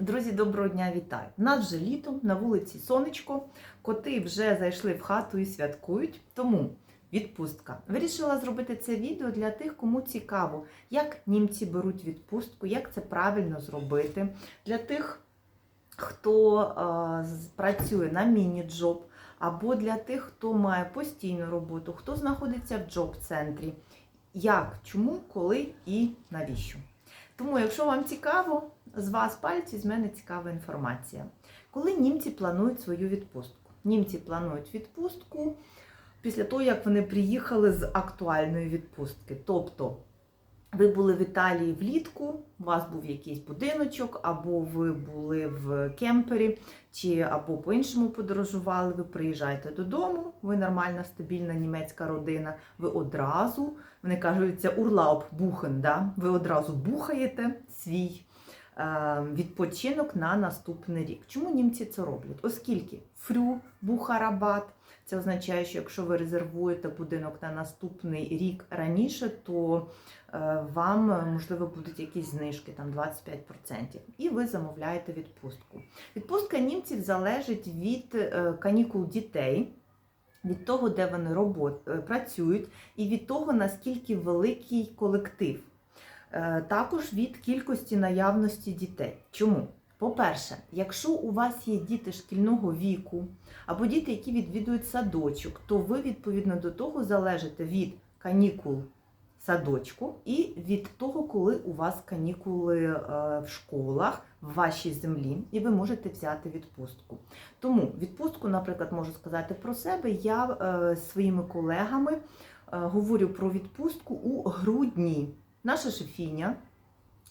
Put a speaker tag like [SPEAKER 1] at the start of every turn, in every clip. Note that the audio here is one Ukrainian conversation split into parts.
[SPEAKER 1] Друзі, доброго дня, вітаю! У нас вже літо, на вулиці сонечко, коти вже зайшли в хату і святкують, тому відпустка. Вирішила зробити це відео для тих, кому цікаво, як німці беруть відпустку, як це правильно зробити. Для тих, хто е, працює на міні-джоб, або для тих, хто має постійну роботу, хто знаходиться в джоб-центрі. Як, чому, коли і навіщо. Тому, якщо вам цікаво, з вас пальці, з мене цікава інформація. Коли німці планують свою відпустку? Німці планують відпустку після того, як вони приїхали з актуальної відпустки. Тобто, ви були в Італії влітку, у вас був якийсь будиночок, або ви були в кемпері, чи або по-іншому подорожували, ви приїжджаєте додому, ви нормальна, стабільна німецька родина, ви одразу, вони кажуть, це урлауб бухен, да? ви одразу бухаєте свій е, відпочинок на наступний рік. Чому німці це роблять? Оскільки фрю, бухарабат, це означає, що якщо ви резервуєте будинок на наступний рік раніше, то е, вам е, можливо будуть якісь знижки, там 25%, і ви замовляєте відпустку. Відпустка німців залежить від е, канікул дітей. Від того, де вони робот, працюють, і від того, наскільки великий колектив. Також від кількості наявності дітей. Чому? По-перше, якщо у вас є діти шкільного віку або діти, які відвідують садочок, то ви відповідно до того залежите від канікул садочку і від того, коли у вас канікули е, в школах, в вашій землі, і ви можете взяти відпустку. Тому відпустку, наприклад, можу сказати про себе, я е, зі своїми колегами е, говорю про відпустку у грудні. Наша шефіня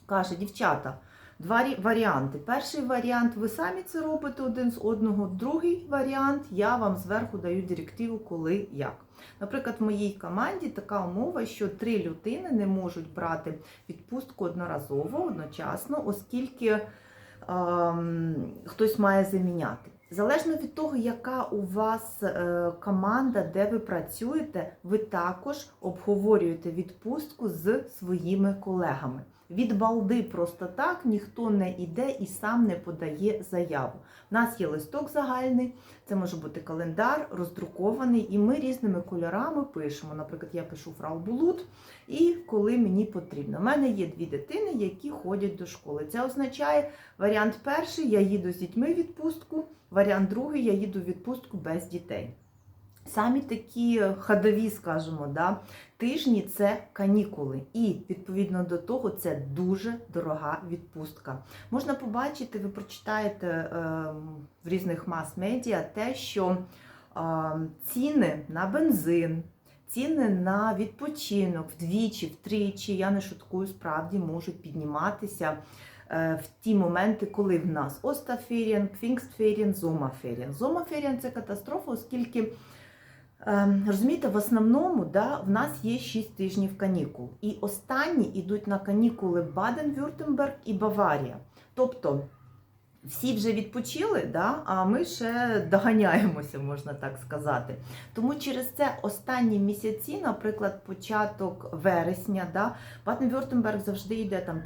[SPEAKER 1] каже, дівчата, два варіанти. Перший варіант ви самі це робите один з одного. Другий варіант я вам зверху даю директиву, коли як. Наприклад, в моїй команді така умова, що три людини не можуть брати відпустку одноразово, одночасно, оскільки ем, хтось має заміняти. Залежно від того, яка у вас е, команда, де ви працюєте, ви також обговорюєте відпустку з своїми колегами. Від балди просто так ніхто не йде і сам не подає заяву. У нас є листок загальний, це може бути календар роздрукований, і ми різними кольорами пишемо. Наприклад, я пишу фрау Булут, і коли мені потрібно. У мене є дві дитини, які ходять до школи. Це означає варіант перший: я їду з дітьми в відпустку. Варіант другий я їду в відпустку без дітей. Самі такі ходові, скажімо, да, тижні це канікули. І відповідно до того це дуже дорога відпустка. Можна побачити, ви прочитаєте е, в різних мас-медіа те, що е, ціни на бензин, ціни на відпочинок вдвічі, втричі, я не шуткую, справді можуть підніматися е, в ті моменти, коли в нас Остаферіан, Пфінгстферіан, Зомаферіан. Зомаферіан це катастрофа, оскільки. Ем, Розумієте, в основному да, в нас є 6 тижнів канікул. І останні йдуть на канікули Баден-Вюртемберг і Баварія. Тобто всі вже відпочили, да, а ми ще доганяємося, можна так сказати. Тому через це останні місяці, наприклад, початок вересня, да, Баден-Вюртемберг завжди йде там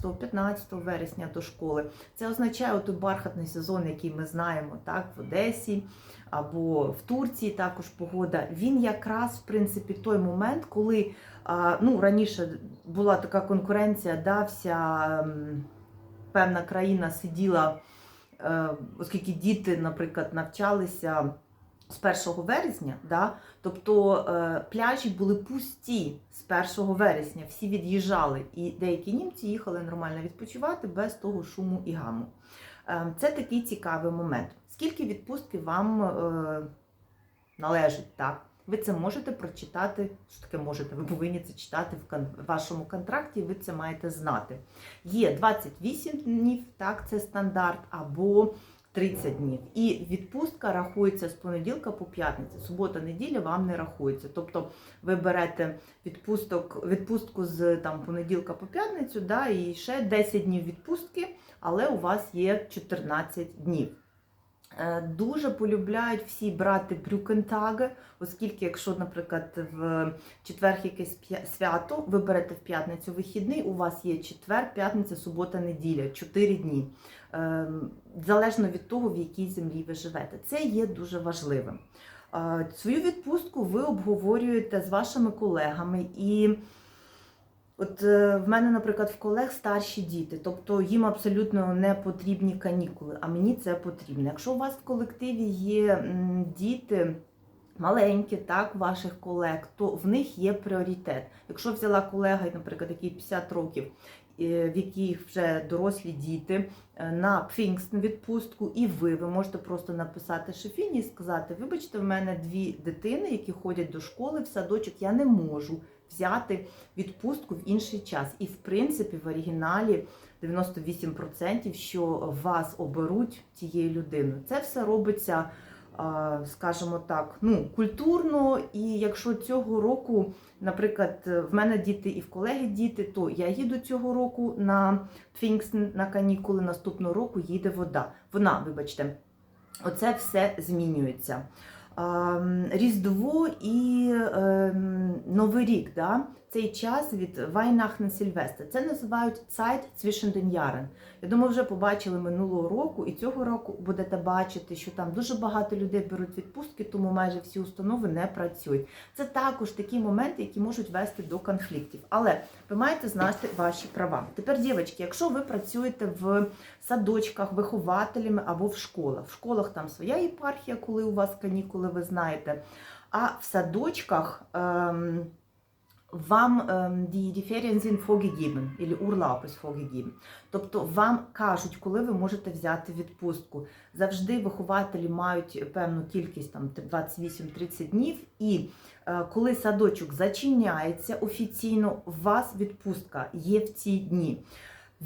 [SPEAKER 1] 13-15 вересня до школи. Це означає той бархатний сезон, який ми знаємо так, в Одесі або в Турції також погода. Він якраз в принципі той момент, коли ну, раніше була така конкуренція, да, вся певна країна сиділа, е, оскільки діти, наприклад, навчалися. З 1 вересня, да? тобто е, пляжі були пусті з 1 вересня, всі від'їжджали, і деякі німці їхали нормально відпочивати без того шуму і гаму. Е, Це такий цікавий момент. Скільки відпустки вам належить, так? Ви це можете прочитати. Що таке можете? Ви повинні це читати в вашому контракті, ви це маєте знати. Є 28 днів, так, це стандарт, або 30 днів. І відпустка рахується з понеділка по п'ятницю. Субота, неділя вам не рахується. Тобто ви берете відпусток, відпустку з там, понеділка по п'ятницю, да, і ще 10 днів відпустки, але у вас є 14 днів. Е, Дуже полюбляють всі брати брюкентаги, оскільки, якщо, наприклад, в четвер якесь свято, ви берете в п'ятницю вихідний, у вас є четвер, п'ятниця, субота, неділя, 4 дні. Е, Залежно від того, в якій землі ви живете. Це є дуже важливим. Е, Свою відпустку ви обговорюєте з вашими колегами і. От е, в мене, наприклад, в колег старші діти, тобто їм абсолютно не потрібні канікули, а мені це потрібно. Якщо у вас в колективі є діти маленькі, так, ваших колег, то в них є пріоритет. Якщо взяла колега, наприклад, який 50 років, е, в яких вже дорослі діти е, на Пфінгстен відпустку, і ви, ви можете просто написати шефіні і сказати: вибачте, в мене дві дитини, які ходять до школи в садочок, я не можу взяти відпустку в інший час. І в принципі, в оригіналі 98%, що вас оберуть тією людиною. Це все робиться, скажімо так, ну, культурно. І якщо цього року, наприклад, в мене діти і в колеги діти, то я їду цього року на Пфінгстен, на канікули, наступного року їде вода. Вона, вибачте, оце все змінюється. Ем, Різдво і ем, Новий рік, да? Цей час від Weihnachten Сільвестр. Це називають Zeit zwischen den. Я думаю, вже побачили минулого року, і цього року будете бачити, що там дуже багато людей беруть відпустки, тому майже всі установи не працюють. Це також такі моменти, які можуть вести до конфліктів. Але ви маєте знати ваші права. Тепер, дівчатки, якщо ви працюєте в садочках, вихователями або в школах. В школах там своя єпархія, коли у вас канікули, ви знаєте. А в садочках ем, вам die, die Ferien sind vorgegeben, или Urlaub ist vorgegeben. Тобто вам кажуть, коли ви можете взяти відпустку. Завжди вихователі мають певну кількість там 28-30 днів, і е, коли садочок зачиняється офіційно, у вас відпустка є в ці дні.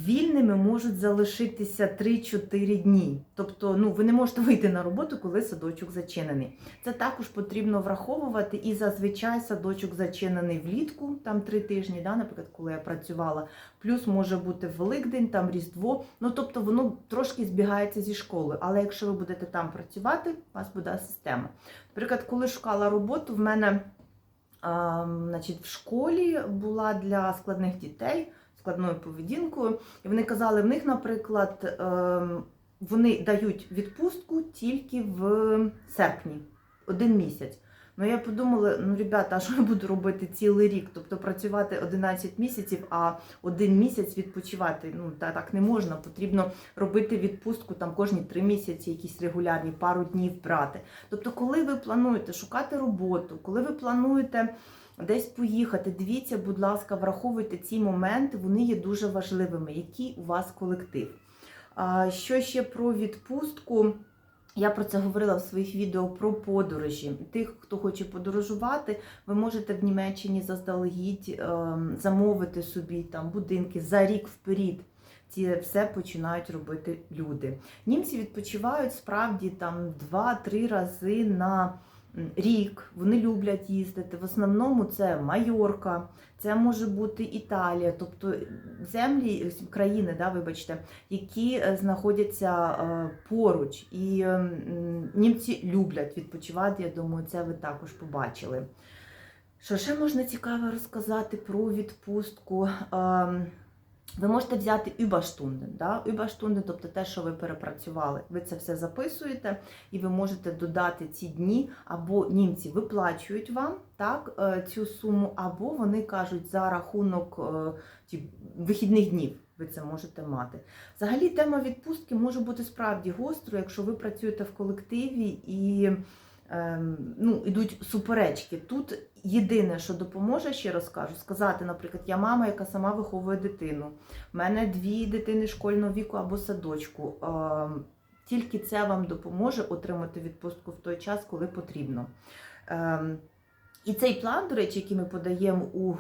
[SPEAKER 1] Вільними можуть залишитися 3-4 дні. Тобто, ну ви не можете вийти на роботу, коли садочок зачинений. Це також потрібно враховувати. І зазвичай садочок зачинений влітку, там 3 тижні, да, наприклад, коли я працювала. Плюс може бути Великдень, там Різдво. Ну тобто воно трошки збігається зі школи. Але якщо ви будете там працювати, у вас буде система. Наприклад, коли шукала роботу, в мене а, значить, в школі була для складних дітей складною поведінкою. І вони казали, в них, наприклад, ем, вони дають відпустку тільки в серпні, один місяць. Ну я подумала, ну ребята, а що я буду робити цілий рік? Тобто працювати 11 місяців, а один місяць відпочивати. Ну та так не можна. Потрібно робити відпустку там кожні три місяці, якісь регулярні, пару днів брати. Тобто, коли ви плануєте шукати роботу, коли ви плануєте десь поїхати, дивіться, будь ласка, враховуйте ці моменти, вони є дуже важливими. Який у вас колектив? Що ще про відпустку? Я про це говорила в своїх відео про подорожі. Тих, хто хоче подорожувати, ви можете в Німеччині заздалегідь ем, замовити собі там будинки за рік вперед. Ці все починають робити люди. Німці відпочивають справді там 2-3 рази на рік. Вони люблять їздити. В основному це Майорка, це може бути Італія, тобто землі країни, да, вибачте, які е, знаходяться е, поруч. І німці люблять відпочивати. Я думаю, це ви також побачили. Що ще можна цікаво розказати про відпустку? Ви можете взяти Überstunden, да? Überstunden, тобто те, що ви перепрацювали. Ви це все записуєте, і ви можете додати ці дні, або німці виплачують вам так, е, цю суму, або вони кажуть за рахунок е, вихідних днів. Ви це можете мати. Взагалі, тема відпустки може бути справді гострою, якщо ви працюєте в колективі і ну, йдуть суперечки. Тут єдине, що допоможе, ще раз кажу, сказати, наприклад, я мама, яка сама виховує дитину. У мене дві дитини школьного віку або садочку. Ем, тільки це вам допоможе отримати відпустку в той час, коли потрібно. І цей план, до речі, який ми подаємо у е,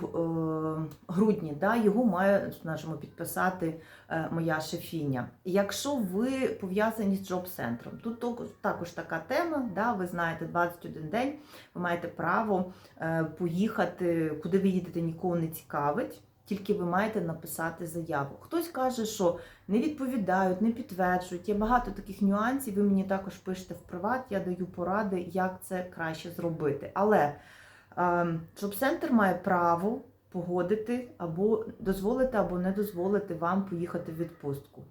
[SPEAKER 1] грудні, да, його має скажімо, підписати е, моя шефіня. Якщо ви пов'язані з джоб-центром, тут також, така тема, да, ви знаєте, 21 день, ви маєте право е, поїхати, куди ви їдете, нікого не цікавить. тільки ви маєте написати заяву. Хтось каже, що не відповідають, не підтверджують. Є багато таких нюансів. Ви мені також пишете в приват, я даю поради, як це краще зробити. Але Джоб-центр має право погодити або дозволити, або не дозволити вам поїхати в відпустку.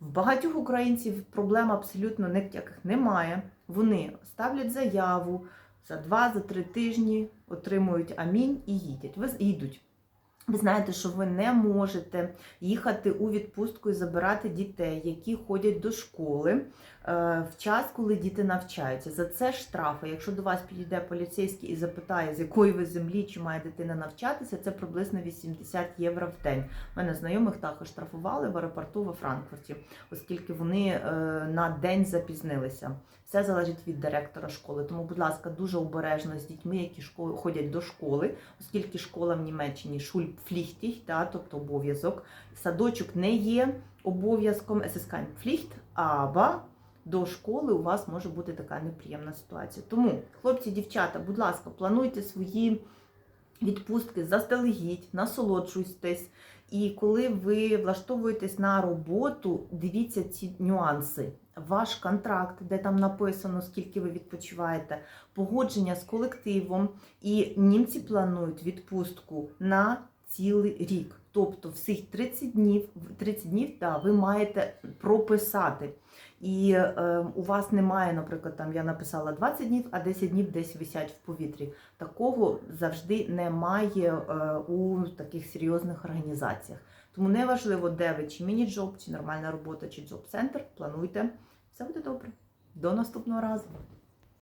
[SPEAKER 1] В багатьох українців проблем абсолютно ніяких немає. Вони ставлять заяву за два, за три тижні, отримують амінь і їдять. Ви їдуть. Ви знаєте, що ви не можете їхати у відпустку і забирати дітей, які ходять до школи в час, коли діти навчаються. За це штрафи. Якщо до вас підійде поліцейський і запитає, з якої ви землі чи має дитина навчатися, це приблизно 80 євро в день. У мене знайомих також штрафували в аеропорту во Франкфурті, оскільки вони е, на день запізнилися. Все залежить від директора школи. Тому, будь ласка, дуже обережно з дітьми, які школи ходять до школи, оскільки школа в Німеччині шульпфліхтіх, да, тобто обов'язок. Садочок не є обов'язком ССК-пфліхт, або до школи у вас може бути така неприємна ситуація. Тому, хлопці, дівчата, будь ласка, плануйте свої відпустки заздалегідь, насолоджуйтесь. І коли ви влаштовуєтесь на роботу, дивіться ці нюанси. Ваш контракт, де там написано, скільки ви відпочиваєте, погодження з колективом, і німці планують відпустку на цілий рік. Тобто всіх 30 днів, 30 днів да, ви маєте прописати. І е, у вас немає, наприклад, там я написала 20 днів, а 10 днів десь висять в повітрі. Такого завжди немає е, у таких серйозних організаціях. Тому неважливо, де ви, чи міні-джоб, чи нормальна робота, чи джоб-центр, плануйте. Все буде добре. До наступного разу.